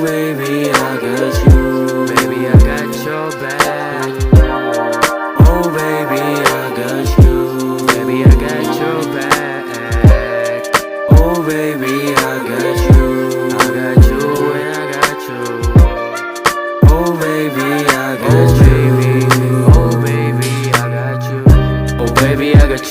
Baby, I got you.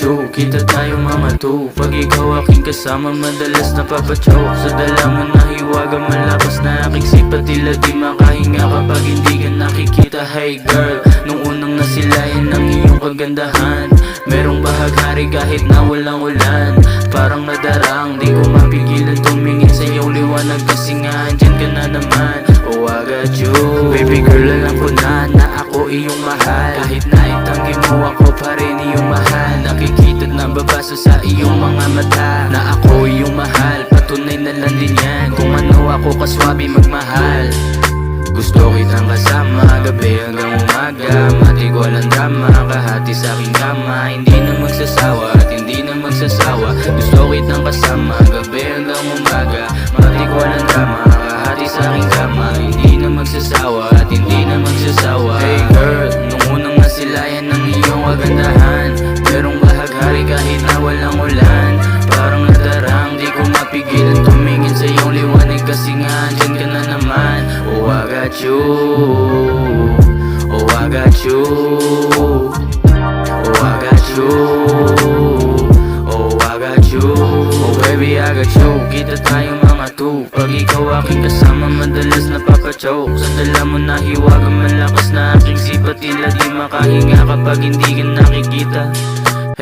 You. Kita tayo mga two. Pag ikaw aking kasama, madalas napapachoke. Sa dala mo na hiwaga, malakas na aking sipa. Tila di makahinga kapag hindi ka nakikita. Hey girl, nung unang nasilayan ng iyong kagandahan. Merong bahaghari kahit na walang ulan. Parang nadarang, di ko mapigilan tumingin sa iyong liwanag. Kasi nga, andyan ka na naman. Oh, I got you. Baby girl, alam ko na na ako iyong mahal. Kahit na itanggi mo ako pa rin iyong mahal. Nakikita na babasa sa iyong mga mata na ako iyong mahal. Patunay na lang din yan kung ano ako kaswabe magmahal. Gusto kitang kasama Gabi hanggang umaga Mati ko walang drama Kahati sa aking kama Hindi na magsasawa At hindi na magsasawa Gusto kitang kasama Gabi hanggang umaga Mati ko walang drama walang ulan. Parang nadarang Di ko mapigilan. Tumingin sa iyong liwanag Kasi nga andyan ka na naman. Oh I got you. Oh I got you. Oh I got you. Oh I got you. Oh baby I got you. Kita tayo mga two Pag ikaw aking kasama madalas napapachoke. Sa dala mo na hiwaga malakas na aking sipa Tila di makahinga kapag hindi ka nakikita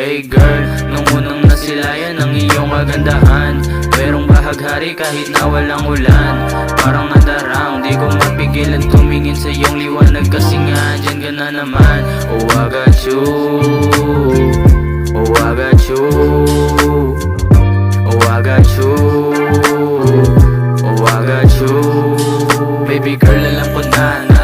Hey girl, nung unang nasilayan ng iyong kagandahan. Merong bahaghari kahit na walang ulan. Parang nadarang, di ko mapigilan tumingin sa iyong liwanag. Kasi nga, andyan ka na naman. Oh, I got you. Oh, I got you. Oh, I got you. Oh, I got you. Baby girl, alam ko na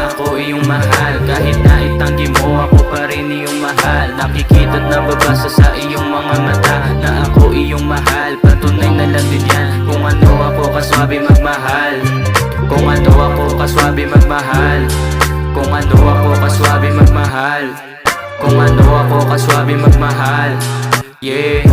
mahal. Nakikita't nababasa sa iyong mga mata Na ako iyong mahal. Patunay na lang din yan. Kung ano ako kaswabe magmahal. Kung ano ako kaswabe magmahal. Kung ano ako kaswabe magmahal. Kung ano ako kaswabe magmahal. Yeah.